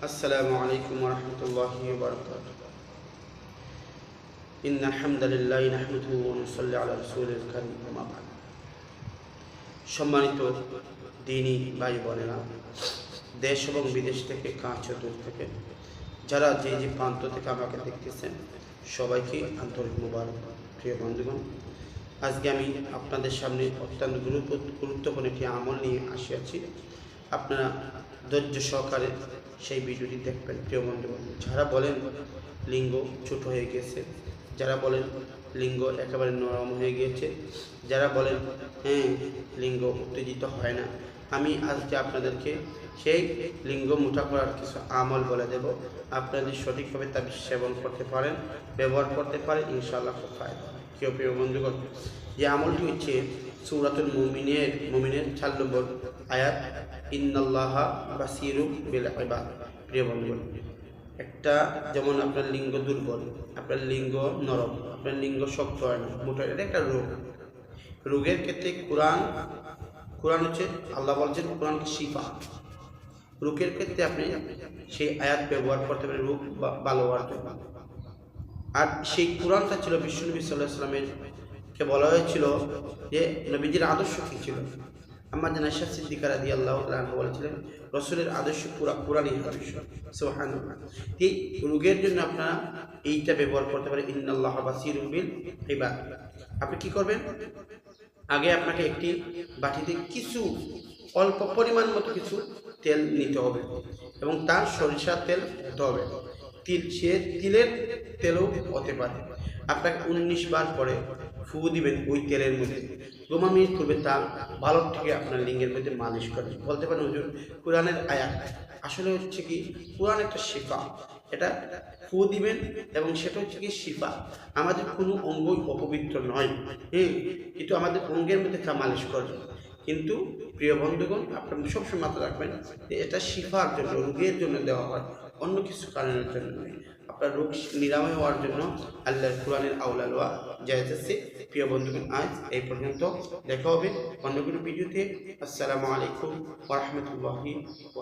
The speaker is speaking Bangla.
السلام عليكم ورحمة الله وبركاته إن الحمد لله نحمده ونصلي على رسوله الكريم أما بعد সম্মানিত দিনী ভাই বোনেরা দেশ এবং বিদেশ থেকে কাছ ও দূর থেকে যারা যে যে প্রান্ত থেকে আমাকে দেখতেছেন সবাইকে আন্তরিক মুবারক প্রিয় বন্ধুগণ আজকে আমি আপনাদের সামনে অত্যন্ত গুরুত্ব- গুরুত্বপূর্ণ একটি আমল নিয়ে আসিয়াছি আপনারা ধৈর্য সহকারে সেই ভিডিওটি দেখবেন, প্রিয় বন্ধুগণ যারা বলেন লিঙ্গ ছোট হয়ে গেছে, যারা বলেন লিঙ্গ একেবারে নরম হয়ে গিয়েছে যারা বলেন হ্যাঁ লিঙ্গ উত্তেজিত হয় না। আমি আজকে আপনাদেরকে সেই লিঙ্গ মোটা করার কিছু আমল বলে দেব। আপনাদের সঠিকভাবে তা সেবন করতে পারেন, ব্যবহার করতে পারেন, ইনশাআল্লাহ খুব ফায়দা। কেউ প্রিয় বন্ধুগণ যে আমলটি হচ্ছে সূরাতুল মুমিনের মুমিনের চার নম্বর আয়াত। প্রিয় একটা যেমন আপনার লিঙ্গ দুর্বল, আপনার লিঙ্গ নরম, আপনার লিঙ্গ শক্ত হয় না, মোটা, এটা একটা রোগ। রোগের ক্ষেত্রে কোরআন কোরআন হচ্ছে, আল্লাহ বলছেন, কোরআনকে শিফা। রোগের ক্ষেত্রে আপনি সেই আয়াত ব্যবহার করতে পারেন, রোগ ভালো হওয়ার জন্য। আর সেই কোরআনটা ছিল, বিশ্বনবী সাল্লাহ সাল্লামের কে বলা হয়েছিল যে, নবীজির আদর্শ কী ছিল? আমার জানা শাহ সিদ্দিকার আদি আল্লাহ বলেছিলেন, রসুলের আদর্শ পুরা কোরআনই আদর্শ। সোহান এই রোগের জন্য আপনারা এইটা ব্যবহার করতে পারেন, ইন্নাল্লাহ বাসির বিল ইবাদ। আপনি কি করবেন? আগে আপনাকে একটি বাটিতে কিছু অল্প পরিমাণ মতো কিছু তেল নিতে হবে এবং তার সরিষার তেল হতে হবে। তিল সে তিলের তেলও হতে পারে। আপনাকে উনিশ বার পরে দিবেন ওই তেলের মধ্যে। গোমা মিনিট করবে তা ভালো থেকে আপনার লিঙ্গের মধ্যে মালিশ করবে বলতে পারেন হুজুর, কোরআনের আয়াত। আসলে হচ্ছে কি, কোরআন একটা শিফা। এটা ফু দিবেন এবং সেটা হচ্ছে কি শিফা। আমাদের কোনো অঙ্গই অপবিত্র নয়। হ্যাঁ কিন্তু আমাদের অঙ্গের মধ্যে তা মালিশ করবে কিন্তু প্রিয় বন্ধুগণ, আপনারা সবসময় মাথায় রাখবেন এটা শিফার জন্য, রোগের জন্য দেওয়া হয়। অন্য কিছু কারণের জন্য নয়। আপনার রোগ নিরাময় হওয়ার জন্য আল্লাহর কোরআনের আউলা লোয়া যাইতেছে প্রিয় বন্ধু আজ এই পর্যন্ত দেখা হবে অন্য কোনো ভিডিওতে। আসসালামু আলাইকুম ওয়া রাহমাতুল্লাহি ওয়া